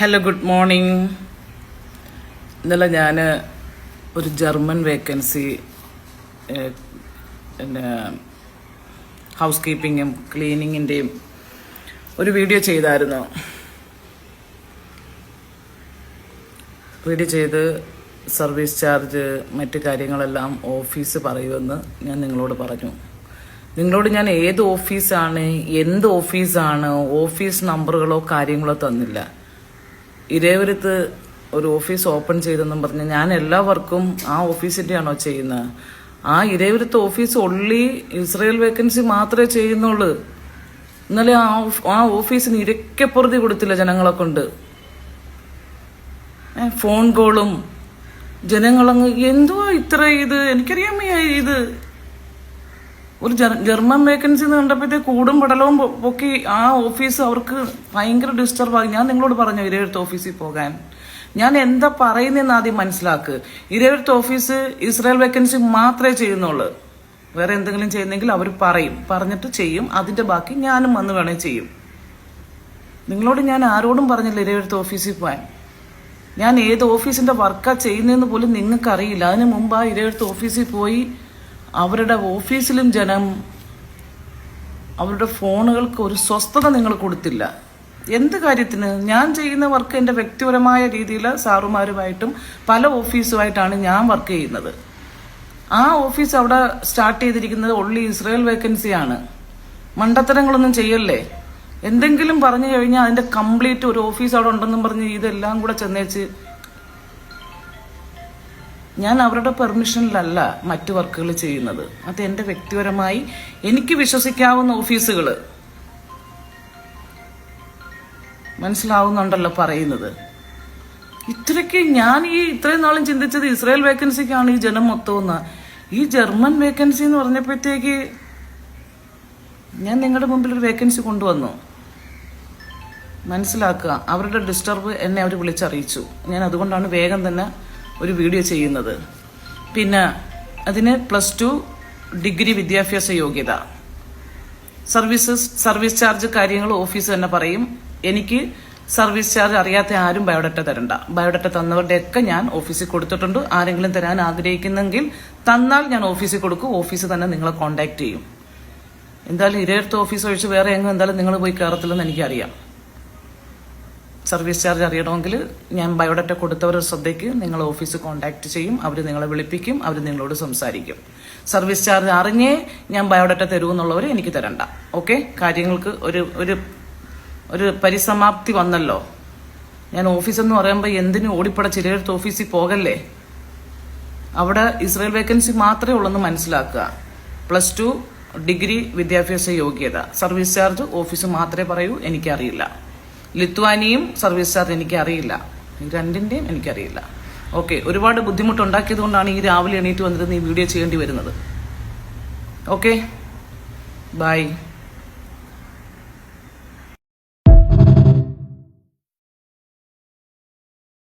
Hello good morning ഇന്നലെ ഞാൻ ഒരു ജർമ്മൻ വേക്കൻസി പിന്നെ ഹൗസ് കീപ്പിങ്ങും ക്ലീനിങ്ങിന്റെയും ഒരു വീഡിയോ ചെയ്തായിരുന്നു. വീഡിയോ ചെയ്ത് സർവീസ് ചാർജ് മറ്റ് കാര്യങ്ങളെല്ലാം ഓഫീസ് പറയുമെന്ന് ഞാൻ നിങ്ങളോട് പറഞ്ഞു. നിങ്ങളോട് ഞാൻ ഏത് ഓഫീസാണ് എന്ത് ഓഫീസാണ് ഓഫീസ് നമ്പറുകളോ കാര്യങ്ങളോ തന്നില്ല. ഇരേവരത്ത് ഒരു ഓഫീസ് ഓപ്പൺ ചെയ്തെന്നും പറഞ്ഞ് ഞാൻ എല്ലാവർക്കും ആ ഓഫീസിന്റെ ആണോ ചെയ്യുന്നത്. ആ ഇരേവരത്ത് ഓഫീസ് ഒള്ളി ഇസ്രയേൽ വേക്കൻസി മാത്രമേ ചെയ്യുന്നുള്ളൂ. ഇന്നലെ ആ ആ ഓഫീസിന് ഇരക്കപ്പുറതി കൊടുത്തില്ല ജനങ്ങളെ കൊണ്ട് ഫോൺ കോളും ജനങ്ങളങ്ങ് എന്തുവാ ഇത്ര ഇത്? എനിക്കറിയാൻ വയ്യ ഇത്. ഒരു ജർമ്മൻ വേക്കൻസി എന്ന് കണ്ടപ്പോഴത്തേക്ക് കൂടും പടലവും പൊക്കി ആ ഓഫീസ് അവർക്ക് ഭയങ്കര ഡിസ്റ്റർബ് ആയി. ഞാൻ നിങ്ങളോട് പറഞ്ഞു ഇരയെഴുത്ത് ഓഫീസിൽ പോകാൻ. ഞാൻ എന്താ പറയുന്നതെന്ന് ആദ്യം മനസ്സിലാക്ക്. ഇരയെഴുത്ത് ഓഫീസ് ഇസ്രായേൽ വേക്കൻസി മാത്രമേ ചെയ്യുന്നുള്ളൂ. വേറെ എന്തെങ്കിലും ചെയ്യുന്നെങ്കിൽ അവർ പറയും. പറഞ്ഞിട്ട് ചെയ്യും. അതിന്റെ ബാക്കി ഞാനും വന്ന് വേണേ ചെയ്യും. നിങ്ങളോട് ഞാൻ ആരോടും പറഞ്ഞില്ല ഇരയെഴുത്ത് ഓഫീസിൽ പോകാൻ. ഞാൻ ഏത് ഓഫീസിന്റെ വർക്കാ ചെയ്യുന്നതെന്ന് പോലും നിങ്ങൾക്കറിയില്ല. അതിന് മുമ്പ് ആ ഇരയെഴുത്ത് ഓഫീസിൽ പോയി അവരുടെ ഓഫീസിലും ജനം അവരുടെ ഫോണുകൾക്ക് ഒരു സ്വസ്ഥത നിങ്ങൾ കൊടുത്തില്ല. എന്ത് കാര്യത്തിന്? ഞാൻ ചെയ്യുന്ന വർക്ക് എന്റെ വ്യക്തിപരമായ രീതിയിൽ സാറുമാരുമായിട്ടും പല ഓഫീസുമായിട്ടാണ് ഞാൻ വർക്ക് ചെയ്യുന്നത്. ആ ഓഫീസ് അവിടെ സ്റ്റാർട്ട് ചെയ്തിരിക്കുന്നത് ഒള്ളി ഇസ്രായേൽ വേക്കൻസിയാണ് മണ്ടത്തരങ്ങളൊന്നും ചെയ്യല്ലേ? എന്തെങ്കിലും പറഞ്ഞു കഴിഞ്ഞാൽ അതിന്റെ കംപ്ലീറ്റ് ഒരു ഓഫീസ് അവിടെ ഉണ്ടെന്നും പറഞ്ഞ് ഇതെല്ലാം കൂടെ ചെന്നേച്ച് ഞാൻ അവരുടെ പെർമിഷനിലല്ല മറ്റു വർക്കുകൾ ചെയ്യുന്നത്. അത് എന്റെ വ്യക്തിപരമായി എനിക്ക് വിശ്വസിക്കാവുന്ന ഓഫീസുകൾ. മനസ്സിലാവുന്നുണ്ടല്ലോ പറയുന്നത്. ഇത്രയ്ക്ക് ഞാൻ ഈ ഇത്രയും നാളും ചിന്തിച്ചത് ഇസ്രായേൽ വേക്കൻസിക്കാണ് ഈ ജനം മൊത്തമെന്ന് ഈ ജർമ്മൻ വേക്കൻസി എന്ന് പറഞ്ഞപ്പോഴത്തേക്ക് ഞാൻ നിങ്ങളുടെ മുമ്പിൽ ഒരു വേക്കൻസി കൊണ്ടുവന്നു. മനസ്സിലാക്കുക അവരുടെ ഡിസ്റ്റർബ് എന്നെ അവർ വിളിച്ചറിയിച്ചു. ഞാൻ അതുകൊണ്ടാണ് വേഗം തന്നെ ഒരു വീഡിയോ ചെയ്യുന്നത്. പിന്നെ അതിന് പ്ലസ് ടു ഡിഗ്രി വിദ്യാഭ്യാസ യോഗ്യത. സർവീസസ് സർവീസ് ചാർജ് കാര്യങ്ങൾ ഓഫീസ് തന്നെ പറയും. എനിക്ക് സർവീസ് ചാർജ് അറിയാത്ത ആരും ബയോഡാറ്റ തരണ്ട. ബയോഡാറ്റ തന്നവരുടെയൊക്കെ ഞാൻ ഓഫീസിൽ കൊടുത്തിട്ടുണ്ട്. ആരെങ്കിലും തരാൻ ആഗ്രഹിക്കുന്നെങ്കിൽ തന്നാൽ ഞാൻ ഓഫീസിൽ കൊടുക്കും. ഓഫീസ് തന്നെ നിങ്ങളെ കോൺടാക്ട് ചെയ്യും. എന്തായാലും ഇരയടുത്ത് ഓഫീസ് ഒഴിച്ച് വേറെ എങ്ങും എന്തായാലും നിങ്ങൾ പോയി കയറത്തില്ലെന്ന് എനിക്കറിയാം. സർവീസ് ചാർജ് അറിയണമെങ്കിൽ ഞാൻ ബയോഡാറ്റ കൊടുത്തവരുടെ ശ്രദ്ധയ്ക്ക് നിങ്ങൾ ഓഫീസ് കോൺടാക്ട് ചെയ്യും. അവർ നിങ്ങളെ വിളിപ്പിക്കും. അവർ നിങ്ങളോട് സംസാരിക്കും. സർവീസ് ചാർജ് അറിഞ്ഞേ ഞാൻ ബയോഡാറ്റ തരുമെന്നുള്ളവർ എനിക്ക് തരണ്ട. ഓക്കെ? കാര്യങ്ങൾക്ക് ഒരു ഒരു ഒരു പരിസമാപ്തി വന്നല്ലോ. ഞാൻ ഓഫീസ് എന്ന് പറയുമ്പോൾ എന്തിനും ഓടിപ്പട ചിലയിടത്ത് ഓഫീസിൽ പോകല്ലേ? അവിടെ ഇസ്രയേൽ വേക്കൻസി മാത്രമേ ഉള്ളെന്ന് മനസ്സിലാക്കുക. പ്ലസ് ടു ഡിഗ്രി വിദ്യാഭ്യാസ യോഗ്യത. സർവീസ് ചാർജ് ഓഫീസ് മാത്രമേ പറയൂ എനിക്കറിയില്ല. ലിത്വാനിയും സർവീസ് ചാർജ് എനിക്കറിയില്ല. ഈ രണ്ടിന്റെയും എനിക്കറിയില്ല. ഓക്കെ ഒരുപാട് ബുദ്ധിമുട്ടുണ്ടാക്കിയത് കൊണ്ടാണ് ഈ രാവിലെ എണീറ്റ് വന്നിരുന്ന് ഈ വീഡിയോ ചെയ്യേണ്ടി വരുന്നത്. Okay bye.